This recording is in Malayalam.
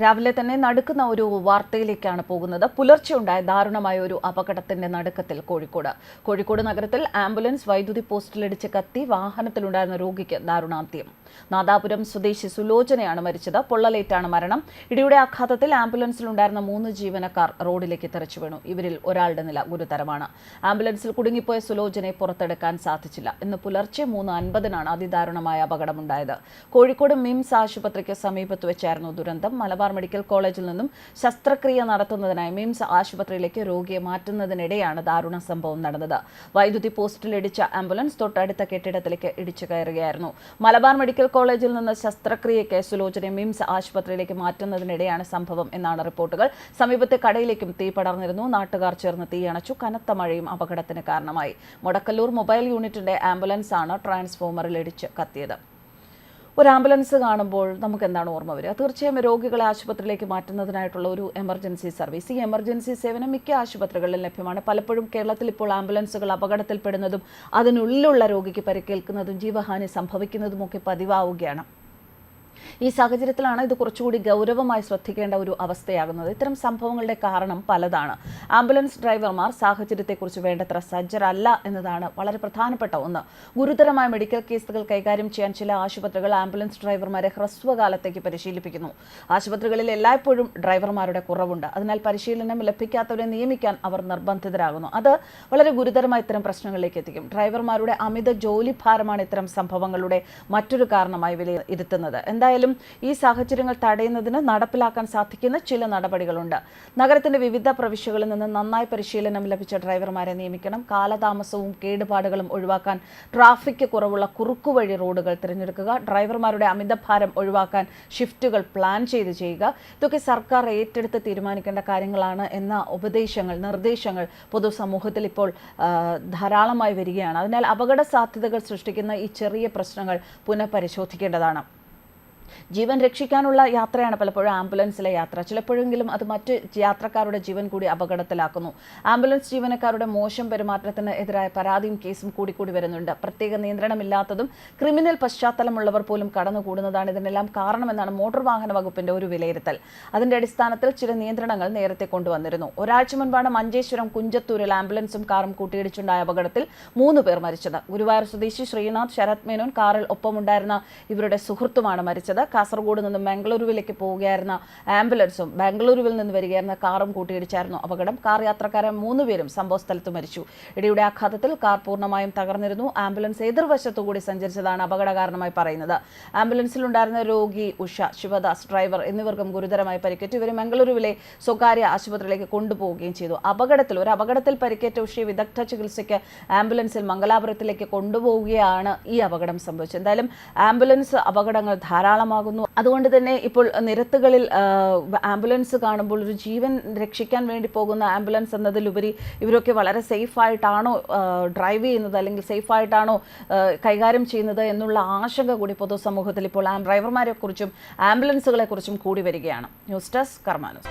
രാവിലെ തന്നെ നടുക്കുന്ന ഒരു വാർത്തയിലേക്കാണ് പോകുന്നത്. പുലർച്ചെ ഉണ്ടായ ദാരുണമായ ഒരു അപകടത്തിന്റെ നടുക്കത്തിൽ കോഴിക്കോട്. കോഴിക്കോട് നഗരത്തിൽ ആംബുലൻസ് വൈദ്യുതി പോസ്റ്റിലിടിച്ച് കത്തി വാഹനത്തിലുണ്ടായിരുന്ന രോഗിക്ക് ദാരുണാന്ത്യം. നാദാപുരം സ്വദേശി സുലോചനയാണ് മരിച്ചത്. പൊള്ളലേറ്റാണ് മരണം. ഇടിയുടെ ആഘാതത്തിൽ ആംബുലൻസിലുണ്ടായിരുന്ന മൂന്ന് ജീവനക്കാർ റോഡിലേക്ക് തെറിച്ചു വീണു. ഇവരിൽ ഒരാളുടെ നില ഗുരുതരമാണ്. ആംബുലൻസിൽ കുടുങ്ങിപ്പോയ സുലോചനയെ പുറത്തെടുക്കാൻ സാധിച്ചില്ല. ഇന്ന് പുലർച്ചെ മൂന്ന് അൻപതിനാണ് അതിദാരുണമായ അപകടമുണ്ടായത്. കോഴിക്കോട് മിംസ് ആശുപത്രിക്ക് സമീപത്ത് വെച്ചായിരുന്നു ദുരന്തം. മലബാർ മെഡിക്കൽ കോളേജിൽ നിന്നും ശസ്ത്രക്രിയ നടത്തുന്നതിനായി മിംസ് ആശുപത്രിയിലേക്ക് രോഗിയെ മാറ്റുന്നതിനിടെയാണ് ദാരുണ സംഭവം നടന്നത്. വൈദ്യുതി പോസ്റ്റിൽ ഇടിച്ച ആംബുലൻസ് തൊട്ടടുത്ത കെട്ടിടത്തിലേക്ക് ഇടിച്ചു കയറുകയായിരുന്നു. മലബാർ മെഡിക്കൽ കോളേജിൽ നിന്ന് ശസ്ത്രക്രിയയ്ക്ക് സുലോചനെ മിംസ് ആശുപത്രിയിലേക്ക് മാറ്റുന്നതിനിടെയാണ് സംഭവം എന്നാണ് റിപ്പോർട്ടുകൾ. സമീപത്തെ കടയിലേക്കും തീ പടർന്നിരുന്നു. നാട്ടുകാർ ചേർന്ന് തീയണച്ചു കനത്ത മഴയും അപകടത്തിന് കാരണമായി. മുടക്കല്ലൂർ മൊബൈൽ യൂണിറ്റിന്റെ ആംബുലൻസ് ആണ് ട്രാൻസ്ഫോമറിൽ ഇടിച്ച് കത്തിയത്. ഒരു ആംബുലൻസ് കാണുമ്പോൾ നമുക്ക് എന്താണ് ഓർമ്മ വരിക? തീർച്ചയായും രോഗികളെ ആശുപത്രിയിലേക്ക് മാറ്റുന്നതിനായിട്ടുള്ള ഒരു എമർജൻസി സർവീസ്. ഈ എമർജൻസി സേവനം മിക്ക ആശുപത്രികളിലും ലഭ്യമാണ്. പലപ്പോഴും കേരളത്തിൽ ഇപ്പോൾ ആംബുലൻസുകൾ അപകടത്തിൽപ്പെടുന്നതും അതിനുള്ളിലുള്ള രോഗിക്ക് പരിക്കേൽക്കുന്നതും ജീവഹാനി സംഭവിക്കുന്നതുമൊക്കെ പതിവാവുകയാണ്. ഈ സാഹചര്യത്തിലാണ് ഇത് കുറച്ചുകൂടി ഗൗരവമായി ശ്രദ്ധിക്കേണ്ട ഒരു അവസ്ഥയാകുന്നത്. ഇത്തരം സംഭവങ്ങളുടെ കാരണം പലതാണ്. ആംബുലൻസ് ഡ്രൈവർമാർ സാഹചര്യത്തെക്കുറിച്ച് വേണ്ടത്ര സജ്ജരല്ല എന്നതാണ് വളരെ പ്രധാനപ്പെട്ട ഒന്ന്. ഗുരുതരമായ മെഡിക്കൽ കേസുകൾ കൈകാര്യം ചെയ്യാൻ ചില ആശുപത്രികൾ ആംബുലൻസ് ഡ്രൈവർമാരെ ഹ്രസ്വകാലത്തേക്ക് പരിശീലിപ്പിക്കുന്നു. ആശുപത്രികളിൽ എല്ലായ്പ്പോഴും ഡ്രൈവർമാരുടെ കുറവുണ്ട്. അതിനാൽ പരിശീലനം ലഭിക്കാത്തവരെ നിയമിക്കാൻ അവർ നിർബന്ധിതരാകുന്നു. അത് വളരെ ഗുരുതരമായ ഇത്തരം പ്രശ്നങ്ങളിലേക്ക് എത്തിക്കും. ഡ്രൈവർമാരുടെ അമിത ജോലി ഭാരമാണ് ഇത്തരം സംഭവങ്ങളുടെ മറ്റൊരു കാരണമായി വിലയിരുത്തുന്നത്. എന്തായാലും ഈ സാഹചര്യങ്ങൾ തടയുന്നതിന് നടപ്പിലാക്കാൻ സാധിക്കുന്ന ചില നടപടികളുണ്ട്. നഗരത്തിന്റെ വിവിധ പ്രവിശ്യകളിൽ നിന്ന് നന്നായി പരിശീലനം ലഭിച്ച ഡ്രൈവർമാരെ നിയമിക്കണം. കാലതാമസവും കേടുപാടുകളും ഒഴിവാക്കാൻ ട്രാഫിക് കുറവുള്ള കുറുക്കുവഴി റോഡുകൾ തിരഞ്ഞെടുക്കുക. ഡ്രൈവർമാരുടെ അമിതഭാരം ഒഴിവാക്കാൻ ഷിഫ്റ്റുകൾ പ്ലാൻ ചെയ്ത് ചെയ്യുക. ഇതൊക്കെ സർക്കാർ ഏറ്റെടുത്ത് തീരുമാനിക്കേണ്ട കാര്യങ്ങളാണ് എന്ന ഉപദേശങ്ങൾ നിർദ്ദേശങ്ങൾ പൊതുസമൂഹത്തിൽ ഇപ്പോൾ ധാരാളമായി വരികയാണ്. അതിനാൽ അപകട സാധ്യതകൾ സൃഷ്ടിക്കുന്ന ഈ ചെറിയ പ്രശ്നങ്ങൾ പുനഃപരിശോധിക്കേണ്ടതാണ്. ജീവൻ രക്ഷിക്കാനുള്ള യാത്രയാണ് പലപ്പോഴും ആംബുലൻസിലെ യാത്ര. ചിലപ്പോഴെങ്കിലും അത് മറ്റ് യാത്രക്കാരുടെ ജീവൻ കൂടി അപകടത്തിലാക്കുന്നു. ആംബുലൻസ് ജീവനക്കാരുടെ മോശം പെരുമാറ്റത്തിന് എതിരായ പരാതിയും കേസും കൂടി കൂടി വരുന്നുണ്ട്. പ്രത്യേക നിയന്ത്രണമില്ലാത്തതും ക്രിമിനൽ പശ്ചാത്തലമുള്ളവർ പോലും കടന്നുകൂടുന്നതാണ് ഇതിനെല്ലാം കാരണമെന്നാണ് മോട്ടോർ വാഹന വകുപ്പിന്റെ ഒരു വിലയിരുത്തൽ. അതിന്റെ അടിസ്ഥാനത്തിൽ ചില നിയന്ത്രണങ്ങൾ നേരത്തെ കൊണ്ടുവന്നിരുന്നു. ഒരാഴ്ച മുൻപാണ് മഞ്ചേശ്വരം കുഞ്ചത്തൂരിൽ ആംബുലൻസും കാറും കൂട്ടിയിടിച്ചുണ്ടായ അപകടത്തിൽ മൂന്ന് പേർ മരിച്ചത്. ഗുരുവായൂർ സ്വദേശി ശ്രീനാഥ് ശരത് മേനോൻ കാറിൽ ഒപ്പമുണ്ടായിരുന്ന ഇവരുടെ സുഹൃത്തുമാണ് മരിച്ചത്. കാസർഗോഡ് നിന്ന് മംഗളൂരുവിലേക്ക് പോവുകയായിരുന്ന ആംബുലൻസും ബാംഗ്ലൂരുവിൽ നിന്ന് വരികയായിരുന്ന കാറും കൂട്ടിയിടിച്ചായിരുന്നു അപകടം. കാർ യാത്രക്കാരൻ മൂന്നുപേരും സംഭവസ്ഥലത്ത് മരിച്ചു. ഇടിയുടെ ആഘാതത്തിൽ കാർ പൂർണമായും തകർന്നിരുന്നു. ആംബുലൻസ് എതിർവശത്തുകൂടി സഞ്ചരിച്ചതാണ് അപകട കാരണമായി പറയുന്നത്. ആംബുലൻസിലുണ്ടായിരുന്ന രോഗി ഉഷ ശിവദാസ് ഡ്രൈവർ എന്നിവർക്കും ഗുരുതരമായി പരിക്കേറ്റു. ഇവരെ മംഗളൂരുവിലെ സ്വകാര്യ ആശുപത്രിയിലേക്ക് കൊണ്ടുപോവുകയും ചെയ്തു. അപകടത്തിൽ ഒരു അപകടത്തിൽ പരിക്കേറ്റ ഉഷയെ വിദഗ്ധ ചികിത്സയ്ക്ക് ആംബുലൻസിൽ മംഗലാപുരത്തിലേക്ക് കൊണ്ടുപോവുകയാണ് ഈ അപകടം സംഭവിച്ചത്. എന്തായാലും ആംബുലൻസ് അപകടങ്ങൾ ധാരാളമാകുന്നു അതുകൊണ്ട് തന്നെ ഇപ്പോൾ നിരത്തുകളിൽ ആംബുലൻസ് കാണുമ്പോൾ ഒരു ജീവൻ രക്ഷിക്കാൻ വേണ്ടി പോകുന്ന ആംബുലൻസ് എന്നതിലുപരി ഇവരൊക്കെ വളരെ സേഫ് ആയിട്ടാണോ ഡ്രൈവ് ചെയ്യുന്നത് അല്ലെങ്കിൽ സേഫ് ആയിട്ടാണോ കൈകാര്യം ചെയ്യുന്നത് എന്നുള്ള ആശങ്ക കൂടി പൊതുസമൂഹത്തിൽ ഇപ്പോൾ ഡ്രൈവർമാരെ കുറിച്ചും ആംബുലൻസുകളെ കുറിച്ചും കൂടി വരികയാണ്. News desk കർമാനസ്.